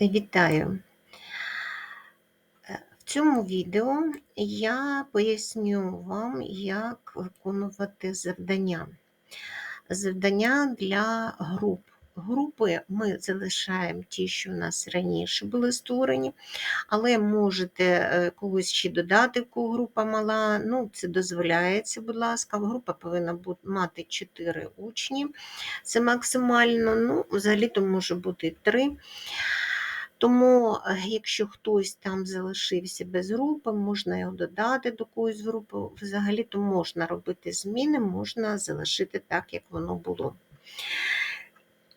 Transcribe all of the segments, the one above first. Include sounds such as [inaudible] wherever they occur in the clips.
Вітаю! Е, В цьому відео я поясню вам, як виконувати завдання. Завдання для груп. Групи ми залишаємо ті, що у нас раніше були створені, але можете е, когось ще додати, в кого група мала. Ну, Це дозволяється, будь ласка. Група повинна мати 4 учні. Це максимально, ну, взагалі-то може бути 3. Тому, е, якщо хтось там залишився без групи, можна його додати до когось групи. Взагалі-то можна робити зміни, можна залишити так, як воно було.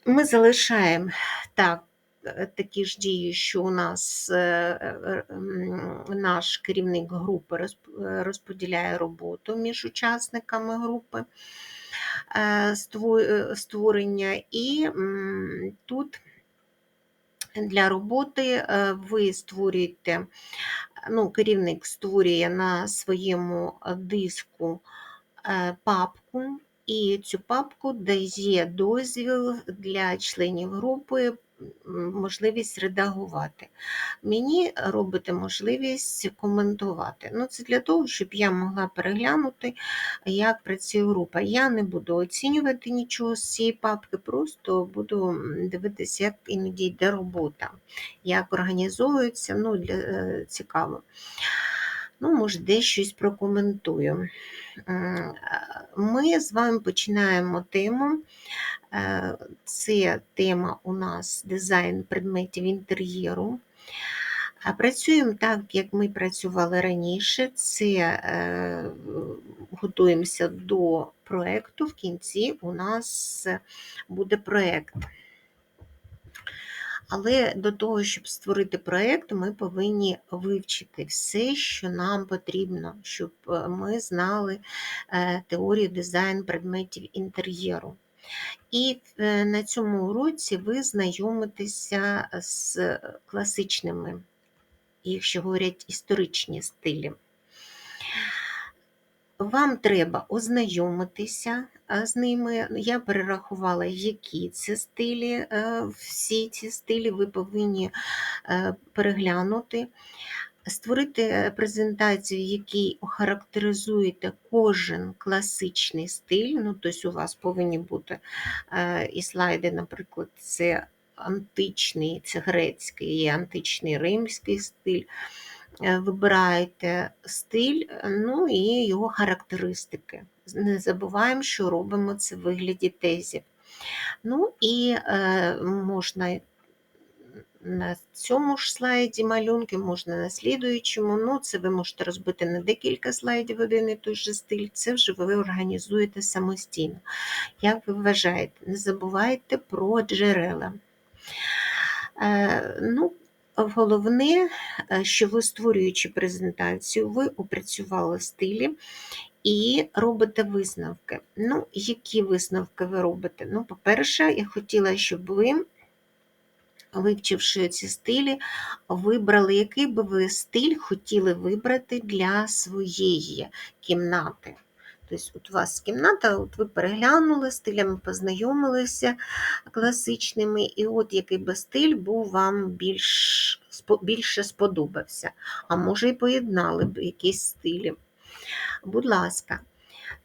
Ми залишаємо так, е, такі ж дії, що у нас е, наш керівник групи розподіляє роботу між учасниками групи створення, і тут для роботи е, ви створюєте, ну, керівник створює на своєму диску е, папку, і цю папку дає дозвіл для членів групи можливість редагувати. Мені робите можливість коментувати. Ну, Це для того, щоб я могла переглянути, як працює група. Я не буду оцінювати нічого з цієї папки, просто буду дивитися, як іноді йде робота, як організовується, ну, для, е, цікаво. Ну, може, десь щось прокоментую. Ми з вами починаємо тему. Е, це тема у нас дизайн предметів інтер'єру. Працюємо так, як ми працювали раніше. Це е, готуємося до проєкту. В кінці у нас буде проєкт. Але до того, щоб створити проєкт, ми повинні вивчити все, що нам потрібно, щоб ми знали е, теорію дизайн предметів інтер'єру. І е, на цьому уроці ви знайомитеся з класичними, якщо говорять історичні стилі. Вам треба ознайомитися з ними. Я перерахувала, які це стилі. Е, всі ці стилі ви повинні е, переглянути, створити презентацію, в якій охарактеризуєте кожен класичний стиль. Ну, Тобто у вас повинні бути е, і слайди, наприклад, це античний, це грецький, і античний римський стиль. Е, вибираєте стиль, ну і його характеристики. Не забуваємо, що робимо це в вигляді тезів. Ну і е, можна на цьому ж слайді малюнки, можна на слідуючому. Ну, це ви можете розбити на декілька слайдів один і той же стиль, це вже ви організуєте самостійно. Як ви вважаєте, не забувайте про джерела. Е, ну, Головне, е, що ви створюючи презентацію, ви опрацювали стилі і робите висновки. Ну, які висновки ви робите? Ну, по-перше, я хотіла, щоб ви, вивчивши ці стилі, вибрали, який би ви стиль хотіли вибрати для своєї кімнати. Тобто, от у вас кімната, от ви переглянули стилями, познайомилися класичними, і от який би стиль був вам більш, більше сподобався. А може, і поєднали б якісь стилі. Будь ласка,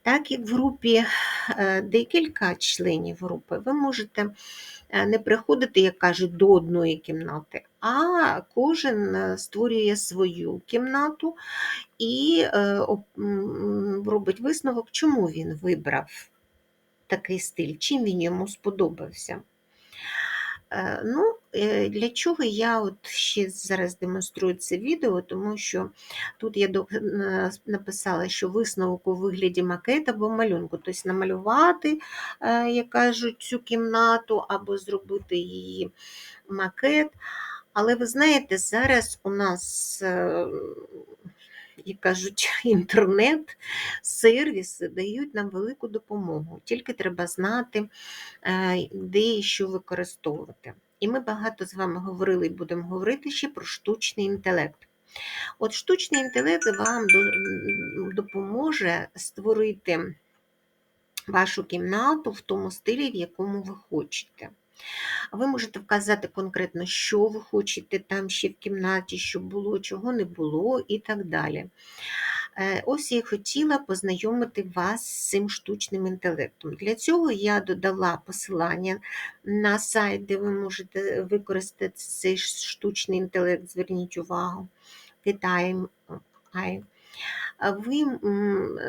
так як в групі е, декілька членів групи, ви можете е, не приходити, як кажуть, до одної кімнати, а кожен е, створює свою кімнату і робить висновок, чому він вибрав такий стиль, чим він йому сподобався. Е, ну, е, Для чого я от ще зараз демонструю це відео, тому що тут я написала, що висновок у вигляді макет або малюнку, тобто намалювати, е, як кажуть, цю кімнату, або зробити її макет. Але ви знаєте, зараз у нас як кажуть, [laughs] інтернет, сервіси дають нам велику допомогу. Тільки треба знати, е, де і що використовувати. І ми багато з вами говорили і будемо говорити ще про штучний інтелект. От штучний інтелект вам допоможе створити вашу кімнату в тому стилі, в якому ви хочете. Ви можете вказати конкретно, що ви хочете там ще в кімнаті, щоб було, чого не було і так далі. Е, Ось я хотіла познайомити вас з цим штучним інтелектом. Для цього я додала посилання на сайт, де ви можете використати цей штучний інтелект, зверніть увагу. Китай. Ви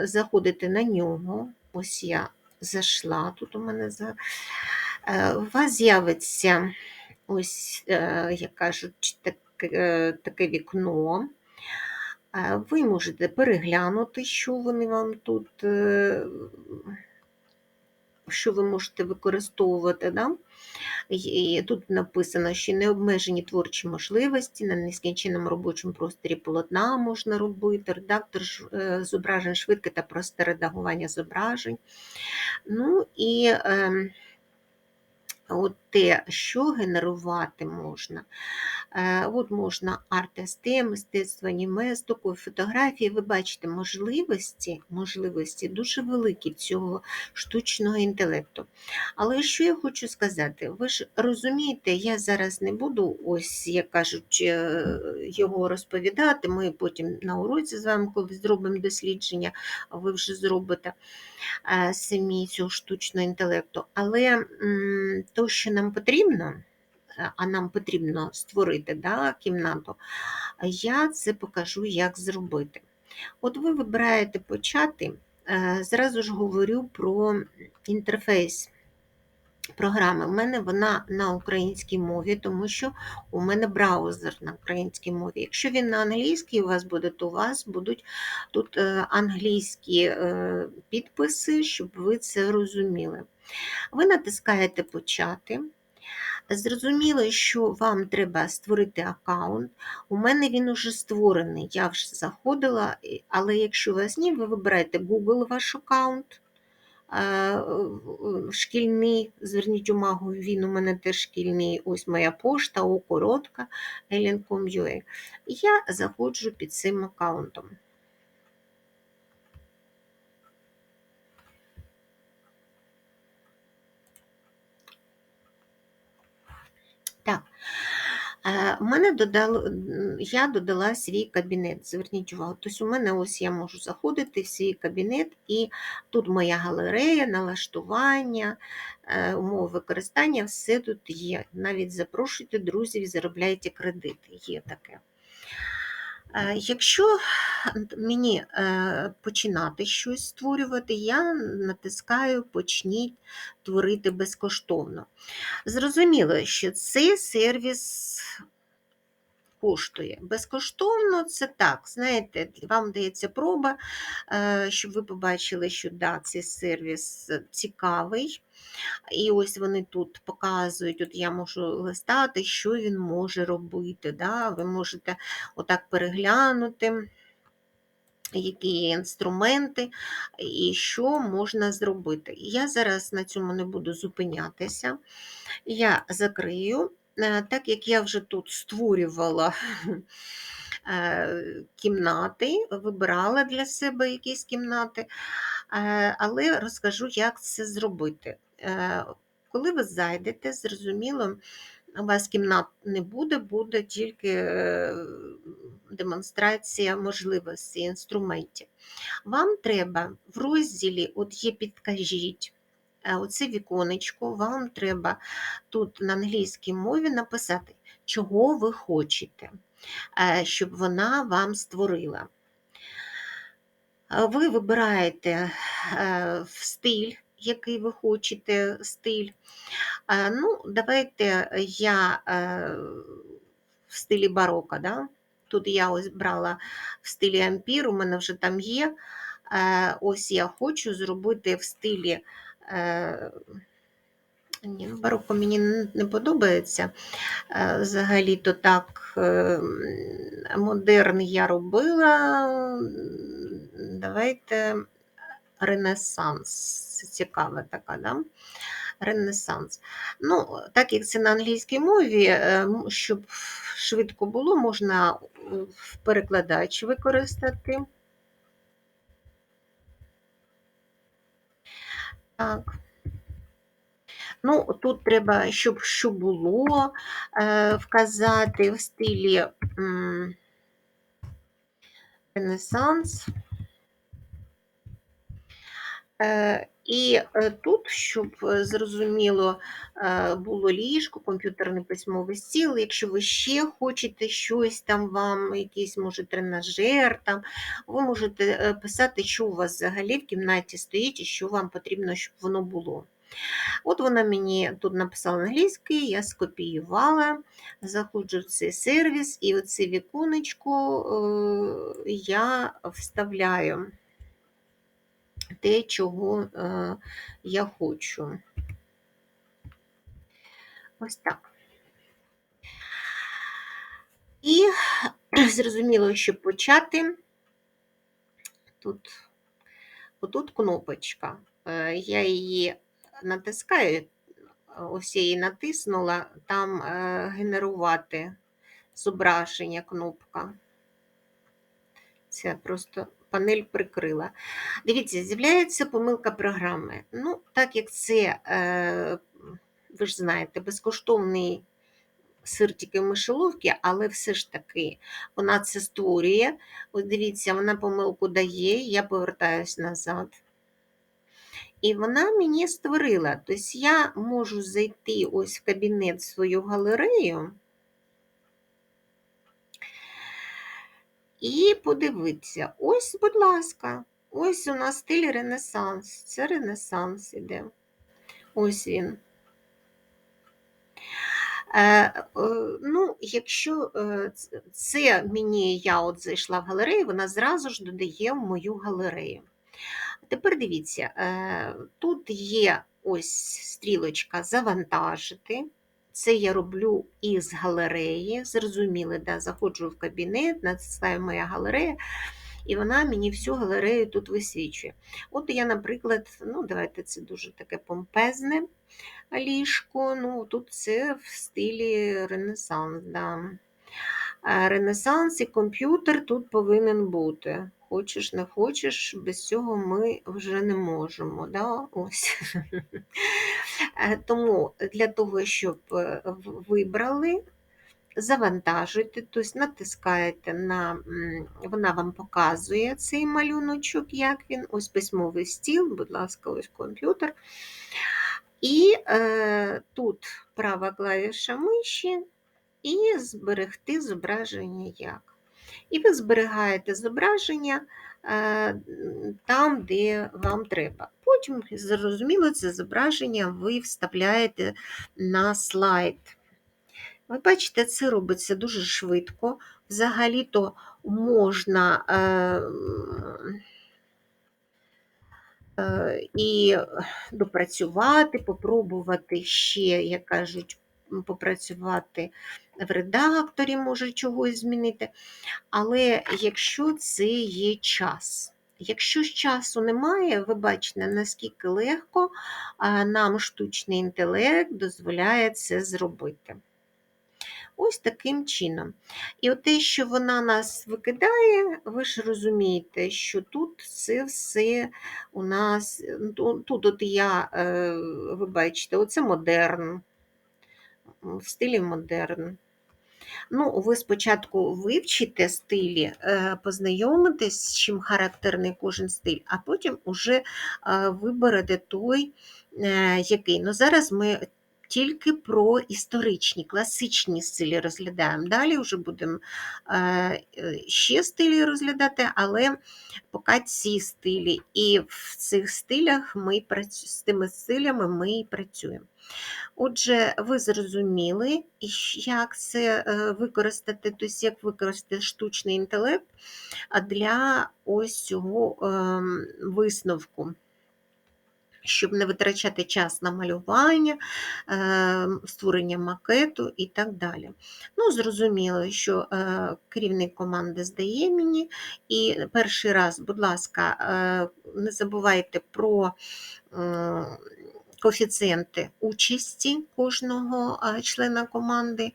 заходите на нього, ось я зайшла, тут у мене за. Е, У вас з'явиться ось, е, як кажуть, таке, е, таке вікно. Е, Ви можете переглянути, що вони вам тут, е, що ви можете використовувати. Да? І Тут написано, що необмежені творчі можливості на нескінченому робочому просторі полотна можна робити, редактор е, зображень, швидке та просте редагування зображень. Ну і ем, от те, що генерувати можна. Е, От можна арт-СТ, мистецтво аніме, стокові фотографії. Ви бачите можливості, можливості дуже великі цього штучного інтелекту. Але що я хочу сказати, ви ж розумієте, я зараз не буду, ось як кажуть, е, його розповідати. Ми потім на уроці з вами, коли зробимо дослідження, ви вже зробите е, самі цього штучного інтелекту. Але то, що нам потрібно, а нам потрібно створити да, кімнату, я це покажу, як зробити. От ви вибираєте почати, е, зразу ж говорю про інтерфейс програми. У мене вона на українській мові, тому що у мене браузер на українській мові. Якщо він на англійській у вас буде, то у вас будуть тут е, англійські е, підписи, щоб ви це розуміли. Ви натискаєте Почати. Зрозуміло, що вам треба створити аккаунт. У мене він уже створений, я вже заходила, але якщо у вас ні, ви вибираєте Google ваш аккаунт. е, Шкільний, зверніть увагу, він у мене теж шкільний. Ось моя пошта, о коротка, elen.com.ua. Я заходжу під цим аккаунтом. Мене додало, я додала свій кабінет. Зверніть увагу. Тобто у мене ось я можу заходити в свій кабінет, і тут моя галерея, налаштування, е, умови використання, все тут є. Навіть запрошуйте друзів, заробляйте кредити. Є таке. Е, Якщо мені е, починати щось створювати, я натискаю Почніть творити безкоштовно. Зрозуміло, що цей сервіс коштує. Безкоштовно це так, знаєте, вам дається проба, е, щоб ви побачили, що да, цей сервіс цікавий. І ось вони тут показують, от я можу листати, що він може робити. Да? Ви можете отак переглянути. Які є інструменти і що можна зробити. Я зараз на цьому не буду зупинятися. Я закрию, Е, так як я вже тут створювала [laughs] е, кімнати, вибирала для себе якісь кімнати, е, але розкажу, як це зробити. Е, Коли ви зайдете, зрозуміло, у вас кімнат не буде, буде тільки е, демонстрація можливостей, інструментів. Вам треба в розділі от є підкажіть. Е, Оце віконечко, вам треба тут на англійській мові написати, чого ви хочете, е, щоб вона вам створила. Е, Ви вибираєте стиль, який ви хочете стиль. Ну, давайте я в стилі бароко. Да? Тут я ось брала в стилі ампір, у мене вже там є. Ось я хочу зробити в стилі. Е, Ні, бароко мені не- подобається. Е, Взагалі-то так е, модерн я робила. Давайте Ренесанс. Це цікава така, да? Ренесанс. Ну, так як це на англійській мові, щоб швидко було, можна в перекладач використати. Так. Ну, тут треба, щоб що було, е, вказати в стилі Ренесанс. І е, тут, щоб е, зрозуміло е, було ліжко, комп'ютерний письмовий стіл. Якщо ви ще хочете щось там вам, якийсь може тренажер, там, ви можете писати, що у вас взагалі в кімнаті стоїть і що вам потрібно, щоб воно було. От вона мені тут написала англійський, я скопіювала, заходжу в цей сервіс, і оце віконечко я вставляю те, чого е, я хочу. Ось так. І [clears throat] зрозуміло, щоб почати. Тут, отут кнопочка. Е, Я її натискаю, ось я її натиснула, там е, генерувати зображення кнопка. Це просто панель прикрила. Дивіться, з'являється помилка програми. Ну, так як це, е, ви ж знаєте, безкоштовний сир тільки в мишоловки, але все ж таки вона це створює. Ось дивіться, вона помилку дає, я повертаюсь назад. І вона мені створила. Тобто я можу зайти ось в кабінет в свою галерею. І подивитися, ось, будь ласка, ось у нас стиль Ренесанс. Це Ренесанс іде. Ось він. Е, е, ну, Якщо е, це мені я от зайшла в галерею, вона зразу ж додає в мою галерею. Тепер дивіться, тут є ось стрілочка завантажити. Це я роблю із галереї. Зрозуміли, да, заходжу в кабінет, надсилаю моя галерея, і вона мені всю галерею тут висвічує. От я, наприклад, ну, давайте це дуже таке помпезне ліжко. ну, Тут це в стилі Ренесанс. Да. Ренесанс і комп'ютер тут повинен бути. Хочеш, не хочеш, без цього ми вже не можемо. Да? Ось. [laughs] Е, тому для того, щоб е, вибрали, завантажуйте, тобто натискаєте на, вона вам показує цей малюночок, як він, ось письмовий стіл, будь ласка, ось комп'ютер. І е, тут права клавіша миші і зберегти зображення як. І ви зберігаєте зображення е, там, де вам треба. Потім, зрозуміло, це зображення ви вставляєте на слайд. Ви бачите, це робиться дуже швидко. Взагалі-то можна. Е, Е, і допрацювати, попробувати ще, як кажуть, попрацювати в редакторі, може чогось змінити. Але якщо це є час, якщо ж часу немає, ви бачите, наскільки легко нам штучний інтелект дозволяє це зробити. Ось таким чином. І те, що вона нас викидає, ви ж розумієте, що тут це все у нас, тут от я, е, ви бачите, оце модерн, в стилі модерн. Ну, Ви спочатку вивчите стилі, е, познайомитесь, з чим характерний кожен стиль, а потім уже е, виберете той, який. Ну, Зараз ми тільки про історичні, класичні стилі розглядаємо. Далі вже будемо е, ще стилі розглядати, але поки ці стилі. І в цих стилях ми з тими стилями ми і працюємо. Отже, ви зрозуміли, як це е, використати, тобто як використати штучний інтелект для ось цього ем, висновку щоб не витрачати час на малювання, ем, створення макету і так далі. Ну, Зрозуміло, що е, керівник команди здає мені, і перший раз, будь ласка, е, не забувайте про коефіцієнти участі кожного члена команди.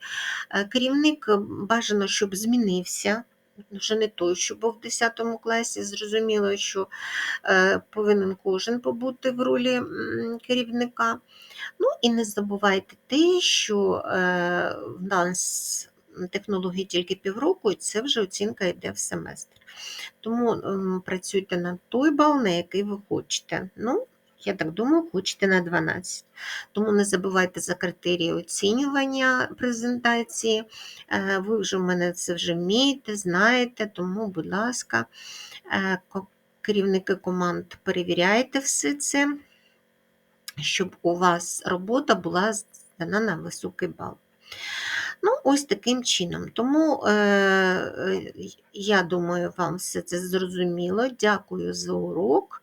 Е, керівник бажано, щоб змінився вже не той, що був в 10 класі. Зрозуміло, що е, повинен кожен побути в ролі керівника. Ну і не забувайте те, що е, в нас технології тільки півроку, і це вже оцінка йде в семестр. Тому працюйте на той бал, на який ви хочете. Ну, я так думаю, хочете на 12. Тому не забувайте за критерії оцінювання презентації. Е, Ви вже в мене це вже вмієте, знаєте, тому, будь ласка, е, керівники команд, перевіряйте все це, щоб у вас робота була здана на високий бал. Ну, ось таким чином. Тому, е, е, я думаю, вам все це зрозуміло. Дякую за урок.